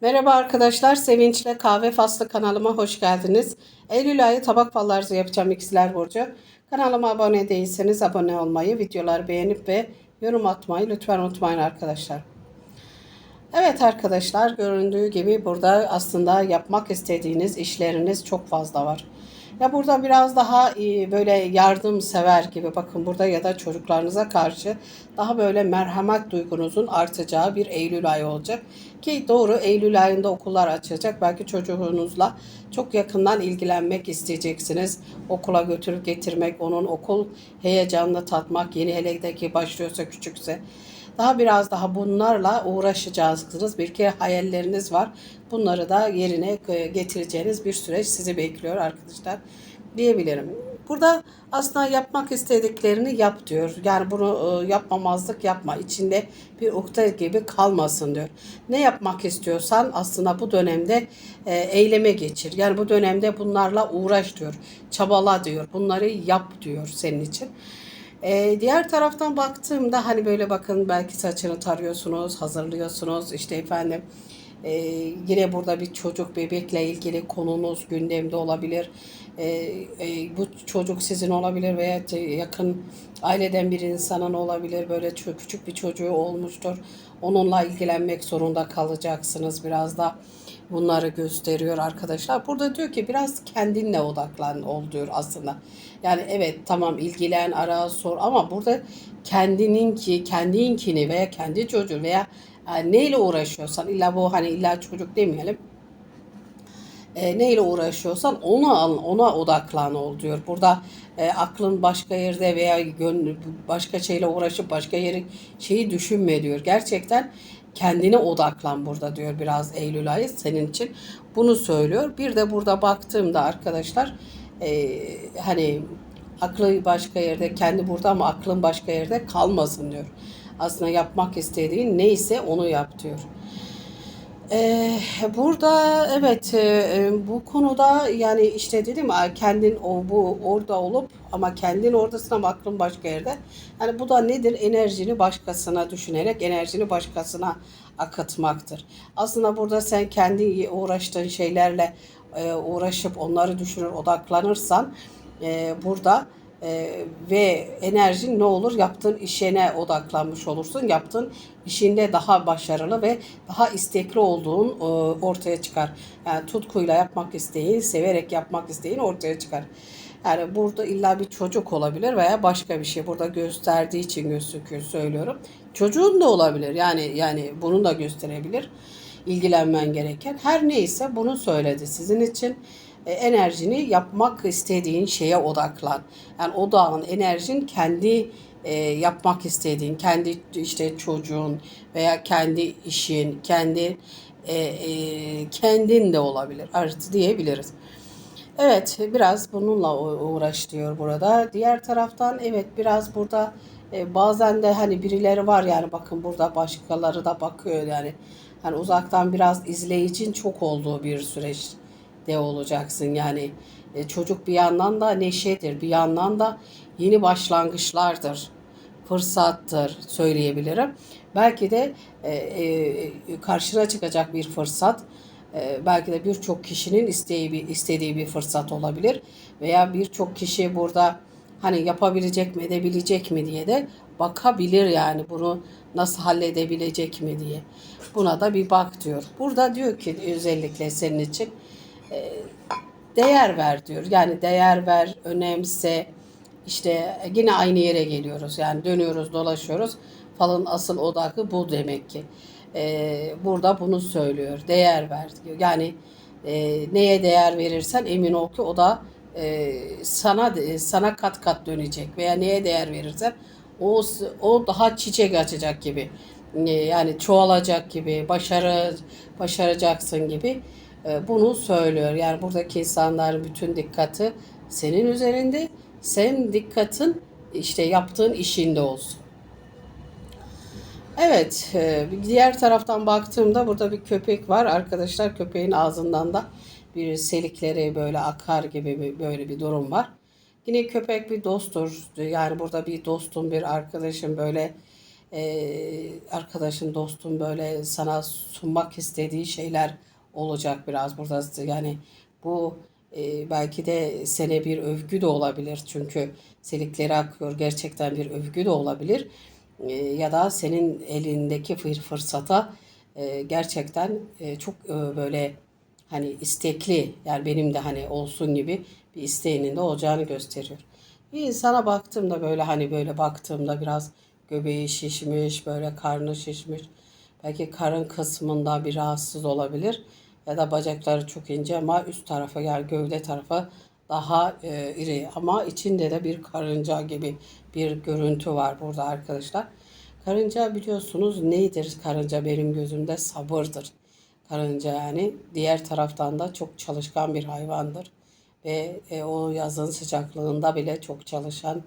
Merhaba arkadaşlar, Sevinç'le Kahve Faslı kanalıma hoş geldiniz. Eylül ayı tabak fallarızı yapacağım ikizler Burcu. Kanalıma abone değilseniz abone olmayı, videoları beğenip ve yorum atmayı lütfen unutmayın arkadaşlar. Evet arkadaşlar, göründüğü gibi burada aslında yapmak istediğiniz işleriniz çok fazla var. Ya burada biraz daha e, böyle yardımsever gibi bakın burada ya da çocuklarınıza karşı daha böyle merhamet duygunuzun artacağı bir Eylül ayı olacak. Ki doğru Eylül ayında okullar açacak. Belki çocuğunuzla çok yakından ilgilenmek isteyeceksiniz. Okula götürüp getirmek, onun okul heyecanını tatmak, yeni hele ki başlıyorsa küçükse. Daha biraz daha bunlarla uğraşacaksınız. Bir kere hayalleriniz var. Bunları da yerine e, getireceğiniz bir süreç sizi bekliyor arkadaşlar diyebilirim. Burada aslında yapmak istediklerini yap diyor. Yani bunu e, yapmamazlık yapma. İçinde bir ukde gibi kalmasın diyor. Ne yapmak istiyorsan aslında bu dönemde e, eyleme geçir. Yani bu dönemde bunlarla uğraş diyor. Çabala diyor. Bunları yap diyor senin için. Ee, diğer taraftan baktığımda hani böyle bakın belki saçını tarıyorsunuz, hazırlıyorsunuz. işte efendim e, yine burada bir çocuk bebekle ilgili konunuz gündemde olabilir. E, e, bu çocuk sizin olabilir veya yakın aileden bir insanın olabilir. Böyle çok küçük bir çocuğu olmuştur. Onunla ilgilenmek zorunda kalacaksınız biraz da bunları gösteriyor arkadaşlar. Burada diyor ki biraz kendinle odaklan ol diyor aslında. Yani evet tamam ilgilen, ara, sor ama burada kendinin ki kendinkini veya kendi çocuğu veya neyle uğraşıyorsan illa bu hani illa çocuk demeyelim e, neyle uğraşıyorsan ona al, ona odaklan ol diyor. Burada e, aklın başka yerde veya gönlü başka şeyle uğraşıp başka yeri şeyi düşünme diyor. Gerçekten kendine odaklan burada diyor biraz Eylül ayı senin için. Bunu söylüyor. Bir de burada baktığımda arkadaşlar e, hani aklı başka yerde kendi burada ama aklın başka yerde kalmasın diyor. Aslında yapmak istediğin neyse onu yap diyor. Ee, burada evet e, bu konuda yani işte dedim kendin o bu orada olup ama kendin oradasın ama aklın başka yerde. Yani bu da nedir? Enerjini başkasına düşünerek enerjini başkasına akıtmaktır. Aslında burada sen kendi uğraştığın şeylerle e, uğraşıp onları düşünür odaklanırsan e, burada ee, ve enerjin ne olur yaptığın işine odaklanmış olursun. Yaptığın işinde daha başarılı ve daha istekli olduğun e, ortaya çıkar. Yani tutkuyla yapmak isteğin, severek yapmak isteğin ortaya çıkar. Yani burada illa bir çocuk olabilir veya başka bir şey. Burada gösterdiği için gözüküyor söylüyorum. Çocuğun da olabilir. Yani yani bunu da gösterebilir. İlgilenmen gereken. Her neyse bunu söyledi sizin için. E, enerjini yapmak istediğin şeye odaklan. Yani odağın, enerjin kendi e, yapmak istediğin, kendi işte çocuğun veya kendi işin, kendi e, e, kendin de olabilir artı diyebiliriz. Evet biraz bununla uğraş burada. Diğer taraftan evet biraz burada e, bazen de hani birileri var yani bakın burada başkaları da bakıyor yani. Hani uzaktan biraz izleyicin çok olduğu bir süreç de olacaksın. Yani e, çocuk bir yandan da neşedir, bir yandan da yeni başlangıçlardır, fırsattır söyleyebilirim. Belki de e, e, karşına çıkacak bir fırsat, e, belki de birçok kişinin isteği istediği bir fırsat olabilir veya birçok kişi burada hani yapabilecek mi edebilecek mi diye de bakabilir yani bunu nasıl halledebilecek mi diye. Buna da bir bak diyor. Burada diyor ki özellikle senin için değer ver diyor. Yani değer ver, önemse işte yine aynı yere geliyoruz. Yani dönüyoruz, dolaşıyoruz. Falın asıl odakı bu demek ki. Ee, burada bunu söylüyor. Değer ver diyor. Yani e, neye değer verirsen emin ol ki o da e, sana sana kat kat dönecek veya neye değer verirsen o o daha çiçek açacak gibi. E, yani çoğalacak gibi, başarı başaracaksın gibi bunu söylüyor. Yani buradaki insanların bütün dikkati senin üzerinde. Sen dikkatin işte yaptığın işinde olsun. Evet, e, diğer taraftan baktığımda burada bir köpek var. Arkadaşlar köpeğin ağzından da bir selikleri böyle akar gibi böyle bir durum var. Yine köpek bir dosttur. Yani burada bir dostum, bir arkadaşım böyle e, arkadaşın, dostun böyle sana sunmak istediği şeyler olacak biraz burada. Yani bu e, belki de sene bir övgü de olabilir. Çünkü selikleri akıyor. Gerçekten bir övgü de olabilir. E, ya da senin elindeki bir fırsata e, gerçekten e, çok e, böyle hani istekli yani benim de hani olsun gibi bir isteğinin de olacağını gösteriyor. Bir insana baktığımda böyle hani böyle baktığımda biraz göbeği şişmiş, böyle karnı şişmiş. Belki karın kısmında bir rahatsız olabilir. Ya da bacakları çok ince ama üst tarafa yani gövde tarafa daha e, iri. Ama içinde de bir karınca gibi bir görüntü var burada arkadaşlar. Karınca biliyorsunuz neydir? Karınca benim gözümde sabırdır. Karınca yani diğer taraftan da çok çalışkan bir hayvandır. Ve e, o yazın sıcaklığında bile çok çalışan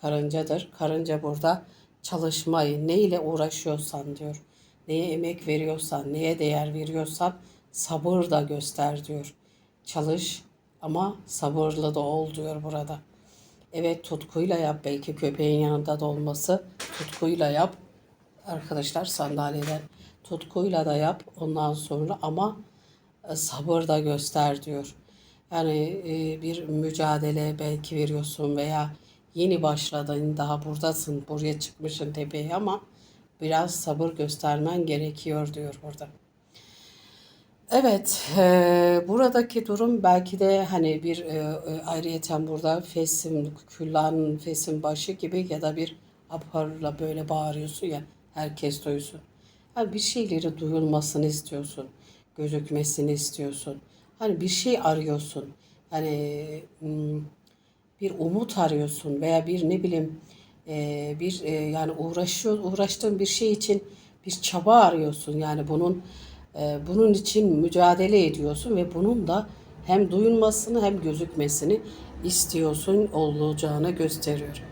karıncadır. Karınca burada çalışmayı, ne ile uğraşıyorsan diyor. Neye emek veriyorsan, neye değer veriyorsan sabır da göster diyor. Çalış ama sabırlı da ol diyor burada. Evet tutkuyla yap belki köpeğin yanında da olması tutkuyla yap. Arkadaşlar sandalyeden tutkuyla da yap ondan sonra ama e, sabır da göster diyor. Yani e, bir mücadele belki veriyorsun veya yeni başladın daha buradasın buraya çıkmışsın tepeye ama biraz sabır göstermen gerekiyor diyor burada. Evet, e, buradaki durum belki de hani bir e, e, ayrıyeten burada fesim, küllan, fesim başı gibi ya da bir aparla böyle bağırıyorsun ya herkes duysun. Hani bir şeyleri duyulmasını istiyorsun, gözükmesini istiyorsun. Hani bir şey arıyorsun. Hani hmm, bir umut arıyorsun veya bir ne bileyim e, bir e, yani uğraşıyor uğraştığın bir şey için bir çaba arıyorsun. Yani bunun e, bunun için mücadele ediyorsun ve bunun da hem duyulmasını hem gözükmesini istiyorsun olacağını gösteriyor.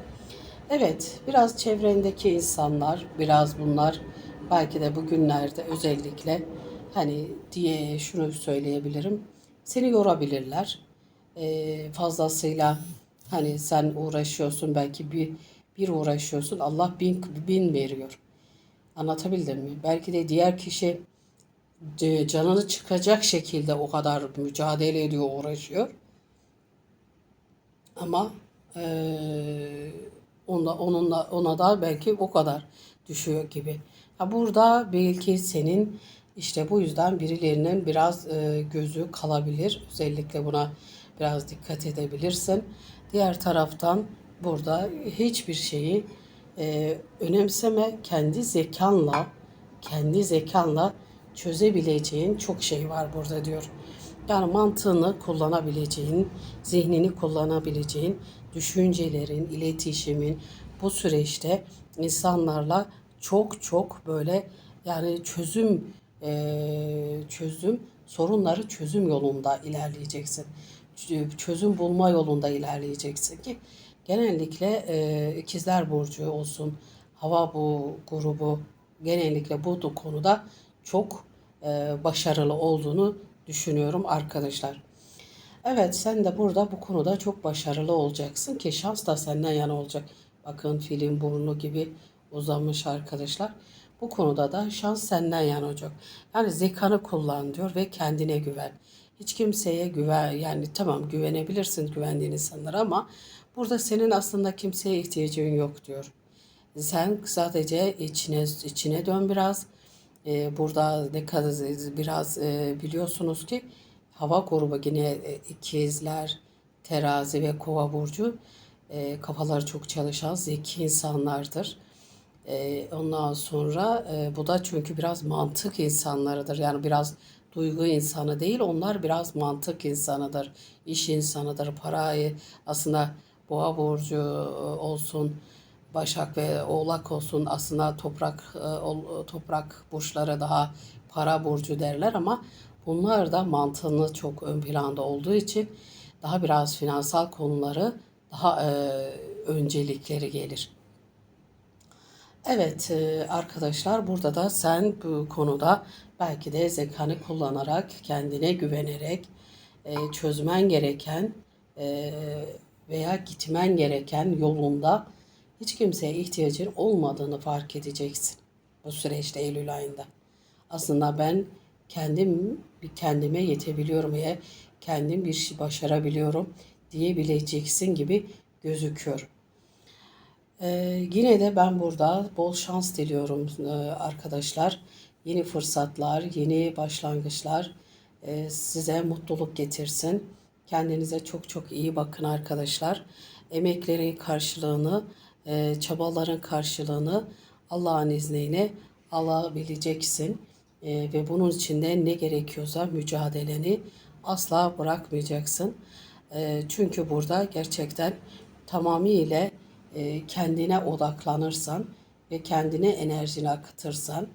Evet, biraz çevrendeki insanlar, biraz bunlar belki de bugünlerde özellikle hani diye şunu söyleyebilirim. Seni yorabilirler. Ee, fazlasıyla hani sen uğraşıyorsun belki bir bir uğraşıyorsun Allah bin bin veriyor. Anlatabildim mi? Belki de diğer kişi e, canını çıkacak şekilde o kadar mücadele ediyor, uğraşıyor. Ama eee Onda, onunla, ona da belki o kadar düşüyor gibi. Ha burada belki senin işte bu yüzden birilerinin biraz e, gözü kalabilir. Özellikle buna biraz dikkat edebilirsin. Diğer taraftan burada hiçbir şeyi e, önemseme kendi zekanla kendi zekanla çözebileceğin çok şey var burada diyor. Yani mantığını kullanabileceğin, zihnini kullanabileceğin, düşüncelerin, iletişimin bu süreçte insanlarla çok çok böyle yani çözüm e, çözüm sorunları çözüm yolunda ilerleyeceksin. Çözüm bulma yolunda ilerleyeceksin ki genellikle e, ikizler burcu olsun, hava bu grubu genellikle bu konuda çok e, başarılı olduğunu düşünüyorum arkadaşlar. Evet sen de burada bu konuda çok başarılı olacaksın ki şans da senden yana olacak. Bakın film burnu gibi uzamış arkadaşlar. Bu konuda da şans senden yana olacak. Yani zekanı kullan diyor ve kendine güven. Hiç kimseye güven yani tamam güvenebilirsin güvendiğin insanlara ama burada senin aslında kimseye ihtiyacın yok diyor. Sen sadece içine içine dön biraz. Ee, burada ne kadar biraz e, biliyorsunuz ki hava grubu yine e, ikizler, terazi ve kova burcu e, kafaları çok çalışan zeki insanlardır. E, ondan sonra e, bu da çünkü biraz mantık insanlarıdır. Yani biraz duygu insanı değil onlar biraz mantık insanıdır. iş insanıdır. Parayı aslında boğa burcu e, olsun, Başak ve Oğlak olsun aslında toprak e, toprak burçları daha para burcu derler ama Bunlar da mantığını çok ön planda olduğu için daha biraz finansal konuları daha e, öncelikleri gelir. Evet arkadaşlar burada da sen bu konuda belki de zekanı kullanarak kendine güvenerek çözmen gereken veya gitmen gereken yolunda hiç kimseye ihtiyacın olmadığını fark edeceksin bu süreçte Eylül ayında. Aslında ben kendim kendime yetebiliyorum ve kendim bir şey başarabiliyorum diyebileceksin gibi gözüküyor. Ee, yine de ben burada bol şans diliyorum e, arkadaşlar. Yeni fırsatlar, yeni başlangıçlar e, size mutluluk getirsin. Kendinize çok çok iyi bakın arkadaşlar. Emeklerin karşılığını, e, çabaların karşılığını Allah'ın izniyle alabileceksin. E, ve bunun için de ne gerekiyorsa mücadeleni asla bırakmayacaksın. E, çünkü burada gerçekten tamamıyla kendine odaklanırsan ve kendine enerjini akıtırsan,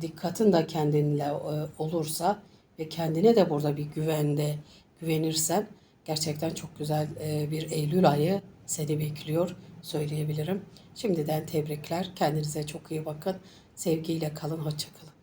dikkatin de kendinle olursa ve kendine de burada bir güvende güvenirsen gerçekten çok güzel e, bir Eylül ayı seni bekliyor söyleyebilirim. Şimdiden tebrikler. Kendinize çok iyi bakın. Sevgiyle kalın. Hoşçakalın.